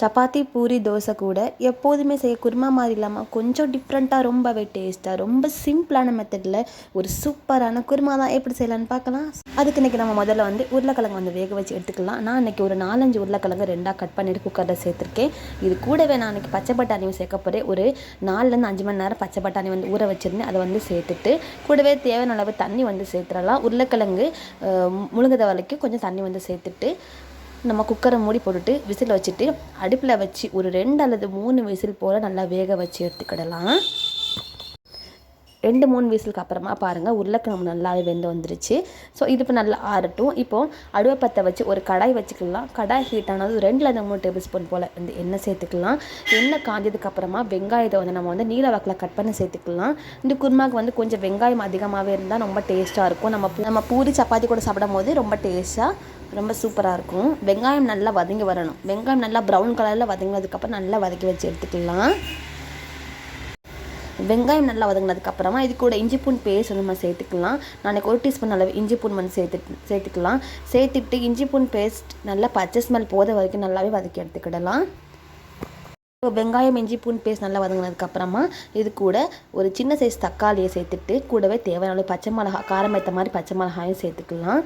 சப்பாத்தி பூரி தோசை கூட எப்போதுமே செய்ய குருமா மாதிரி இல்லாமல் கொஞ்சம் டிஃப்ரெண்ட்டாக ரொம்பவே டேஸ்ட்டாக ரொம்ப சிம்பிளான மெத்தடில் ஒரு சூப்பரான குருமா தான் எப்படி செய்யலான்னு பார்க்கலாம். அதுக்கு இன்றைக்கி நம்ம முதல்ல வந்து உருளைக்கிழங்கு வந்து வேக வச்சு எடுத்துக்கலாம். நான் இன்றைக்கி ஒரு நாலஞ்சு உருளைக்கிழங்கு ரெண்டாக கட் பண்ணிட்டு குக்கரில் சேர்த்துருக்கேன். இது கூடவே நான் இன்றைக்கி பச்சை பட்டாணியும் சேர்க்க போகிறேன் ஒரு நாலுலேருந்து அஞ்சு மணி நேரம் பச்சை பட்டாணி வந்து ஊற வச்சுருந்தேன் அதை வந்து சேர்த்துட்டு கூடவே தேவையான அளவு தண்ணி வந்து சேர்த்துடலாம். உருளைக்கிழங்கு முழுங்குத வரைக்கும் கொஞ்சம் தண்ணி வந்து சேர்த்துட்டு நம்ம குக்கரை மூடி போட்டுட்டு விசில் வச்சுட்டு அடுப்பில் வச்சு ஒரு ரெண்டு அல்லது மூணு விசில் போல் நல்லா வேக வச்சு எடுத்துக்கிடலாம். ரெண்டு மூணு வீசலுக்கு அப்புறமா பாருங்கள் உருளைக்கிழங்கு நல்லாவே வெந்து வந்துருச்சு. ஸோ இது இப்போ நல்லா ஆறட்டும். இப்போது அடுவை பற்ற வச்சு ஒரு கடாய் வச்சுக்கலாம். கடாய் ஹீட் ஆனது ரெண்டுலேருந்து மூணு டேபிள் ஸ்பூன் போல் வந்து எண்ணெய் சேர்த்துக்கலாம். எண்ணெய் காஞ்சதுக்கு அப்புறமா வெங்காயத்தை வந்து நம்ம வந்து நீல வாக்கில் கட் பண்ணி சேர்த்துக்கலாம். இந்த குருமாவுக்கு வந்து கொஞ்சம் வெங்காயம் அதிகமாகவே இருந்தால் ரொம்ப டேஸ்ட்டாக இருக்கும். நம்ம நம்ம பூரி சப்பாத்தி கூட சாப்பிடும் போது ரொம்ப டேஸ்ட்டாக ரொம்ப சூப்பராக இருக்கும். வெங்காயம் நல்லா வதங்கி வரணும். வெங்காயம் நல்லா ப்ரௌன் கலரில் வதங்கினதுக்கப்புறம் நல்லா வதக்கி வச்சு எடுத்துக்கலாம். வெங்காயம் நல்லா வதங்கினதுக்கப்புறமா இது கூட இஞ்சி பூன் பேஸ்ட் வந்து நம்ம சேர்த்துக்கலாம். நாளைக்கு ஒரு டீஸ்பூன் அளவு இஞ்சி பூன் வந்து சேர்த்து சேர்த்துக்கலாம். சேர்த்துட்டு இஞ்சி பூன் பேஸ்ட் நல்லா பச்சை ஸ்மெல் போத வரைக்கும் நல்லாவே வதக்கி எடுத்துக்கிடலாம். வெங்காயம் இஞ்சி பூன் பேஸ்ட் நல்லா வதங்கினதுக்கப்புறமா இது கூட ஒரு சின்ன சைஸ் தக்காளியை சேர்த்துட்டு கூடவே தேவையான பச்சை மிளகா காரம் ஏற்ற மாதிரி பச்சை மிளகாயும் சேர்த்துக்கலாம்.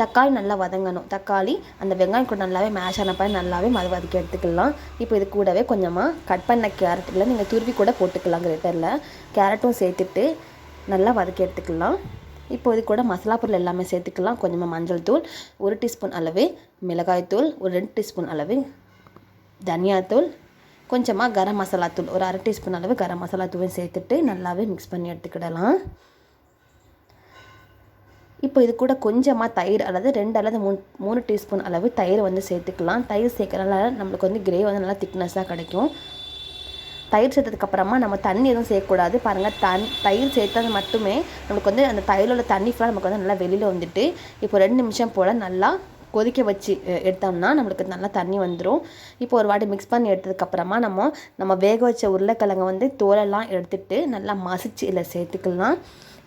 தக்காளி நல்லா வதங்கணும். தக்காளி அந்த வெங்காயம் கூட நல்லாவே மேஷ் ஆனப்ப நல்லாவே மத வதக்கி எடுத்துக்கலாம். இப்போ இது கூடவே கொஞ்சமாக கட் பண்ண கேரட்டில் நீங்கள் துருவி கூட போட்டுக்கலாம் கிரேட்டரில் கேரட்டும் சேர்த்துட்டு நல்லா வதக்கி எடுத்துக்கலாம். இப்போ இது கூட மசாலா பொருள் எல்லாமே சேர்த்துக்கலாம். கொஞ்சமாக மஞ்சள் தூள் ஒரு டீஸ்பூன் அளவு மிளகாய் தூள் ஒரு ரெண்டு டீஸ்பூன் அளவு தனியாத்தூள் கொஞ்சமாக கரம் மசாலா தூள் ஒரு அரை டீஸ்பூன் அளவு கரம் மசாலா தூளும் சேர்த்துட்டு நல்லாவே மிக்ஸ் பண்ணி எடுத்துக்கிடலாம். இப்போ இது கூட கொஞ்சமாக தயிர் அல்லது ரெண்டு அல்லது மூணு மூணு டீஸ்பூன் அளவு தயிர் வந்து சேர்த்துக்கலாம். தயிர் சேர்க்கறதுனால நம்மளுக்கு வந்து கிரேவி வந்து நல்லா திக்னஸாக கிடைக்கும். தயிர் சேர்த்ததுக்கப்புறமா நம்ம தண்ணி எதுவும் சேர்க்கக்கூடாது. பாருங்கள் தன் தயிர் சேர்த்தது மட்டுமே நமக்கு வந்து அந்த தயிரோட தண்ணி ஃபுல்லாக நமக்கு வந்து நல்லா வெளியில் வந்துட்டு இப்போ ரெண்டு நிமிஷம் போல் நல்லா கொதிக்க வச்சு எடுத்தோம்னா நம்மளுக்கு நல்லா தண்ணி வந்துடும் இப்போ ஒரு வாட்டி மிக்ஸ் பண்ணி எடுத்ததுக்கப்புறமா நம்ம நம்ம வேக வச்ச உருளைக்கிழங்க வந்து தோலெல்லாம் எடுத்துகிட்டு நல்லா மசிச்சு இதில் சேர்த்துக்கலாம்.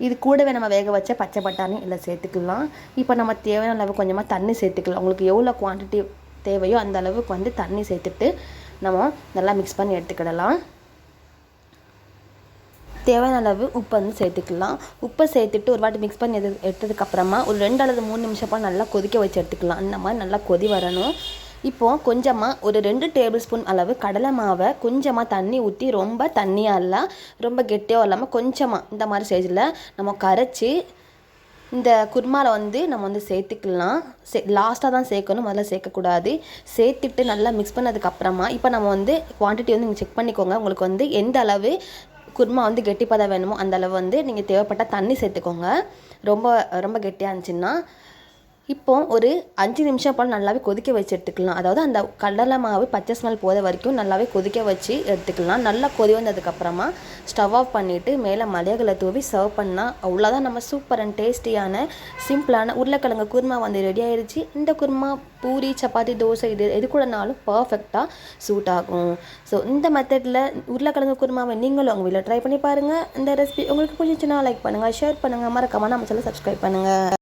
இது கூடவே நம்ம வேக வச்ச பச்சை பட்டாணி இல்லை சேர்த்துக்கலாம். இப்போ நம்ம தேவையான அளவு கொஞ்சமாக தண்ணி சேர்த்துக்கலாம். உங்களுக்கு எவ்வளோ குவான்டிட்டி தேவையோ அந்த அளவுக்கு வந்து தண்ணி சேர்த்துட்டு நம்ம நல்லா மிக்ஸ் பண்ணி எடுத்துக்கிடலாம். தேவையான அளவு உப்பு வந்து சேர்த்துக்கலாம். உப்பை சேர்த்துட்டு ஒரு வாட்டி மிக்ஸ் பண்ணி எடு எடுத்ததுக்கப்புறமா ஒரு ரெண்டு அல்லது மூணு நிமிஷம் நல்லா கொதிக்க வச்சு எடுத்துக்கலாம். அந்த மாதிரி நல்லா கொதி வரணும். இப்போது கொஞ்சமாக ஒரு ரெண்டு டேபிள் ஸ்பூன் அளவு கடலை மாவை கொஞ்சமாக தண்ணி ஊற்றி ரொம்ப தண்ணியாக இல்லை ரொம்ப கெட்டியாக இல்லாமல் கொஞ்சமாக இந்த மாதிரி ஸ்டேஜில் நம்ம கரைச்சி இந்த குருமாவில் வந்து நம்ம வந்து சேர்த்துக்கலாம். சே லாஸ்ட்டாக தான் சேர்க்கணும். முதல்ல சேர்க்கக்கூடாது. சேர்த்துட்டு நல்லா மிக்ஸ் பண்ணதுக்கப்புறமா இப்போ நம்ம வந்து குவான்டிட்டி வந்து நீங்கள் செக் பண்ணிக்கோங்க. உங்களுக்கு வந்து எந்த அளவு குருமா வந்து கெட்டிப்பதம் வேணுமோ அந்த அளவு வந்து நீங்கள் தேவைப்பட்டால் தண்ணி சேர்த்துக்கோங்க. ரொம்ப ரொம்ப கெட்டியாக இருந்துச்சுன்னா இப்போ ஒரு அஞ்சு நிமிஷம் போல் நல்லாவே கொதிக்க வச்சு எடுத்துக்கலாம். அதாவது அந்த கடலை மாவு பச்சை ஸ்மெல் போத வரைக்கும் நல்லாவே கொதிக்க வச்சு எடுத்துக்கலாம். நல்லா கொதி வந்ததுக்கப்புறமா ஸ்டவ் ஆஃப் பண்ணிவிட்டு மேலே மலையகளை தூவி சர்வ் பண்ணால் அவ்வளோதான் நம்ம சூப்பர் அண்ட் டேஸ்டியான சிம்பிளான உருளைக்கிழங்கு குருமா வந்து ரெடி ஆயிடுச்சு இந்த குருமா பூரி சப்பாத்தி தோசை இது எது கூடனாலும் பர்ஃபெக்டாக சூட் ஆகும். ஸோ இந்த மெத்தடில் உருளைக்கிழங்கு குருமாவை நீங்களும் உங்கள் வீட்டில் ட்ரை பண்ணி பாருங்கள் இந்த ரெசிபி உங்களுக்கு பிடிச்சிச்சுன்னா லைக் பண்ணுங்கள் ஷேர் பண்ணுங்கள் மறக்காமல் நம்ம சொல்ல சப்ஸ்கிரைப் பண்ணுங்கள்